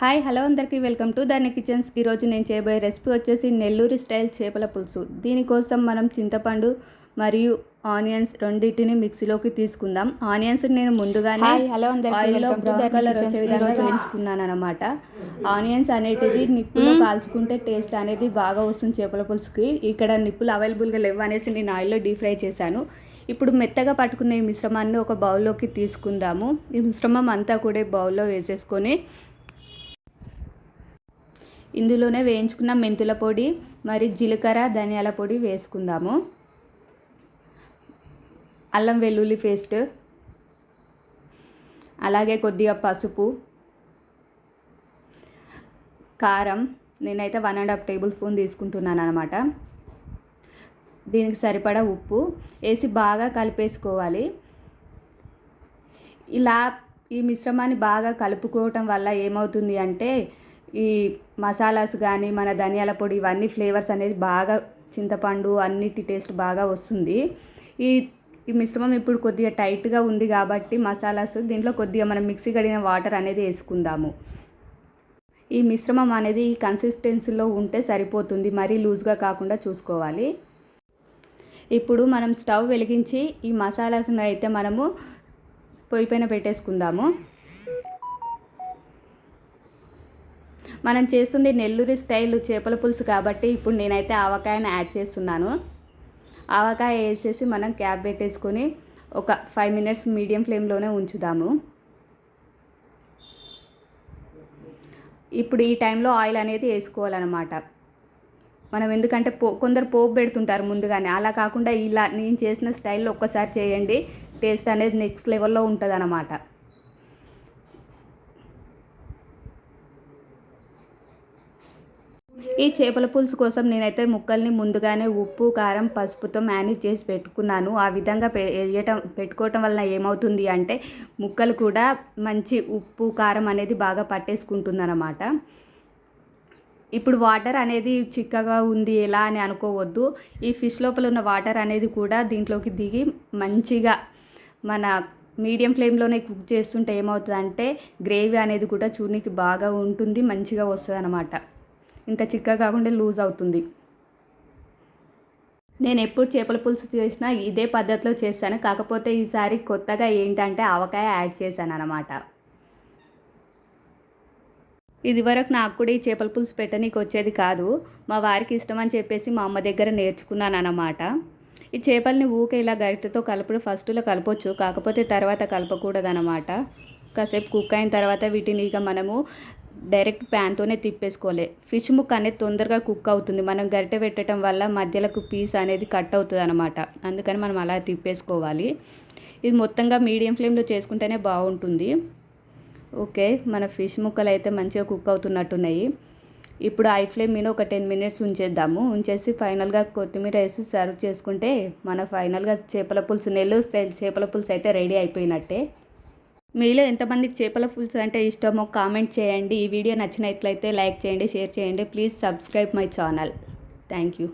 Hi hello అందరికీ welcome to Dharni kitchens. ఈరోజు నేను చేయబోయే రెసిపీ వచ్చేసి నెల్లూరు స్టైల్ చేపల పులుసు. దీనికోసం మనం చింతపండు మరియు ఆనియన్స్ రెండింటిని మిక్సీలోకి తీసుకుందాం. ఆనియన్స్ నేను ముందుగానే హలో అందరికీ ఆయిల్లో బ్రౌన్ కలర్ వచ్చే కిచెన్స్. విధంగా ఈరోజు వేయించుకున్నాను అనమాట ఆనియన్స్ అనేటివి నిప్పులో కాల్చుకుంటే టేస్ట్ అనేది బాగా వస్తుంది చేపల పులుసుకి. ఇక్కడ నిప్పులు అవైలబుల్గా లేవు అనేసి నేను ఆయిల్లో డీప్ ఫ్రై చేశాను. ఇప్పుడు మెత్తగా పట్టుకున్న ఈ మిశ్రమాన్ని ఒక బౌల్లోకి తీసుకుందాము. ఈ మిశ్రమం అంతా కూడా బౌల్లో వేసేసుకొని ఇందులోనే వేయించుకున్న మెంతుల పొడి మరి జీలకర్ర ధనియాల పొడి వేసుకుందాము. అల్లం వెల్లుల్లి పేస్ట్ అలాగే కొద్దిగా పసుపు కారం నేనైతే one and half tablespoon తీసుకుంటున్నాను అనమాట దీనికి సరిపడా ఉప్పు వేసి బాగా కలిపేసుకోవాలి. ఇలా ఈ మిశ్రమాన్ని బాగా కలుపుకోవటం వల్ల ఏమవుతుంది అంటే ఈ మసాలాస్ కానీ మన ధనియాల పొడి ఇవన్నీ ఫ్లేవర్స్ అనేది బాగా చింతపండు అన్నిటి టేస్ట్ బాగా వస్తుంది. ఈ ఈ మిశ్రమం ఇప్పుడు కొద్దిగా టైట్గా ఉంది కాబట్టి మసాలాస్ దీంట్లో కొద్దిగా మనం మిక్సీ కడిగిన వాటర్ అనేది వేసుకుందాము. ఈ మిశ్రమం అనేది ఈ కన్సిస్టెన్సీలో ఉంటే సరిపోతుంది. మరీ లూజ్గా కాకుండా చూసుకోవాలి. ఇప్పుడు మనం స్టవ్ వెలిగించి ఈ మసాలాస్ని అయితే మనము పొయ్యి పైన పెట్టేసుకుందాము. మనం చేస్తుంది నెల్లూరు స్టైల్ చేపల పులుసు కాబట్టి ఇప్పుడు నేనైతే ఆవకాయని యాడ్ చేస్తున్నాను. ఆవకాయ వేసేసి మనం క్యాప్ పెట్టేసుకొని ఒక ఫైవ్ మినిట్స్ మీడియం ఫ్లేమ్లోనే ఉంచుదాము. ఇప్పుడు ఈ టైంలో ఆయిల్ అనేది వేసుకోవాలన్నమాట. మనం ఎందుకంటే పో కొందరు పోపు పెడుతుంటారు ముందుగానే. అలా కాకుండా ఇలా నేను చేసిన స్టైల్లో ఒక్కసారి చేయండి. టేస్ట్ అనేది నెక్స్ట్ లెవెల్లో ఉంటుంది అన్నమాట ఈ చేపల పులుసు కోసం నేనైతే ముక్కల్ని ముందుగానే ఉప్పు కారం పసుపుతో మేనేజ్ చేసి పెట్టుకున్నాను. ఆ విధంగా వేయటం పెట్టుకోవటం వలన ఏమవుతుంది అంటే ముక్కలు కూడా మంచి ఉప్పు కారం అనేది బాగా పట్టేసుకుంటుందన్నమాట. ఇప్పుడు వాటర్ అనేది చిక్కగా ఉంది ఎలా అని అనుకోవద్దు. ఈ ఫిష్ లోపల ఉన్న వాటర్ అనేది కూడా దీంట్లోకి దిగి మంచిగా మన మీడియం ఫ్లేమ్లోనే కుక్ చేస్తుంటే ఏమవుతుందంటే గ్రేవీ అనేది కూడా చూడనికి బాగా ఉంటుంది మంచిగా వస్తుంది అనమాట ఇంకా చిక్కగా కాకుండా లూజ్ అవుతుంది. నేను ఎప్పుడు చేపల పులుసు చేసినా ఇదే పద్ధతిలో చేశాను కాకపోతే ఈసారి కొత్తగా ఏంటంటే ఆవకాయ యాడ్ చేశాను అనమాట ఇదివరకు నాకు కూడా ఈ చేపల పులుసు పెట్టనీకి వచ్చేది కాదు. మా వారికి ఇష్టం అని చెప్పేసి మా అమ్మ దగ్గర నేర్చుకున్నాను అనమాట ఈ చేపల్ని ఊకే ఇలా గరిటెతో కలపడం ఫస్ట్లో కలపొచ్చు. కాకపోతే తర్వాత కలపకూడదనమాట కాసేపు కుక్ అయిన తర్వాత వీటిని ఇక మనము డైరెక్ట్ ప్యాన్తోనే తిప్పేసుకోవాలి. ఫిష్ ముక్క అనేది తొందరగా కుక్ అవుతుంది. మనం గరిటె పెట్టడం వల్ల మధ్యలకు పీస్ అనేది కట్ అవుతుంది అనమాట అందుకని మనం అలా తిప్పేసుకోవాలి. ఇది మొత్తంగా మీడియం ఫ్లేమ్లో చేసుకుంటేనే బాగుంటుంది. ఓకే మన ఫిష్ ముక్కలు అయితే మంచిగా కుక్ అవుతున్నట్టున్నాయి. ఇప్పుడు ఐ ఫ్లేమ్ మీద ఒక టెన్ మినిట్స్ ఉంచేద్దాము. ఉంచేసి ఫైనల్గా కొత్తిమీర వేసి సర్వ్ చేసుకుంటే మన ఫైనల్గా చేపల పులుసు నెల్లూరు స్టైల్ చేపల పులుసు అయితే రెడీ అయిపోయినట్టే. మీలో ఎంతమందికి చేపల పులుసు అంటే ఇష్టమో కామెంట్ చేయండి. ఈ వీడియో నచ్చినట్లయితే లైక్ చేయండి షేర్ చేయండి. Please subscribe my channel. Thank you.